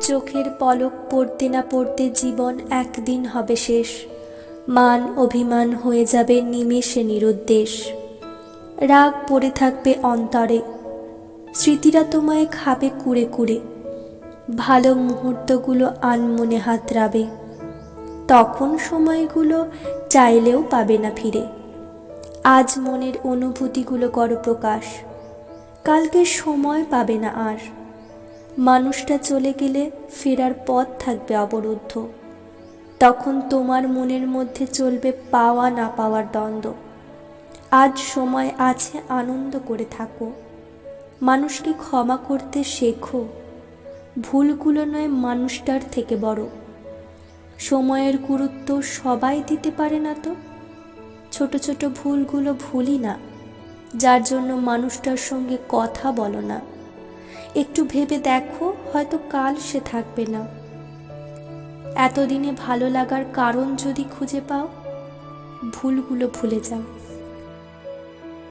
চোখের পলক পড়তে না পড়তে জীবন একদিন হবে শেষ। মান অভিমান হয়ে যাবে নিমেষে নিরুদ্দেশ। রাগ পড়ে থাকবে অন্তরে। স্মৃতিরা তোমায় খাবে কুড়ে কুড়ে। ভালো মুহূর্তগুলো আনমনে হাতড়াবে। তখন সময়গুলো চাইলেও পাবে না ফিরে। আজ মনের অনুভূতিগুলো করো প্রকাশ। কালকে সময় পাবে না আর। মানুষটা চলে গেলে ফেরার পথ থাকবে অবরুদ্ধ। তখন তোমার মনের মধ্যে চলবে পাওয়া না পাওয়ার দ্বন্দ্ব। আজ সময় আছে আনন্দ করে থাকো। মানুষকে ক্ষমা করতে শেখো। ভুলগুলো নয় মানুষটার থেকে বড়। সময়ের গুরুত্ব সবাই দিতে পারে না তো? ছোট ছোট ভুলগুলো ভুলি না। যার জন্য মানুষটার সঙ্গে কথা বলো না। একটু ভেবে দেখো, হয়তো কাল সে থাকবে না। এতদিনে ভালো লাগার কারণ যদি খুঁজে পাও, ভুলগুলো ভুলে যাও।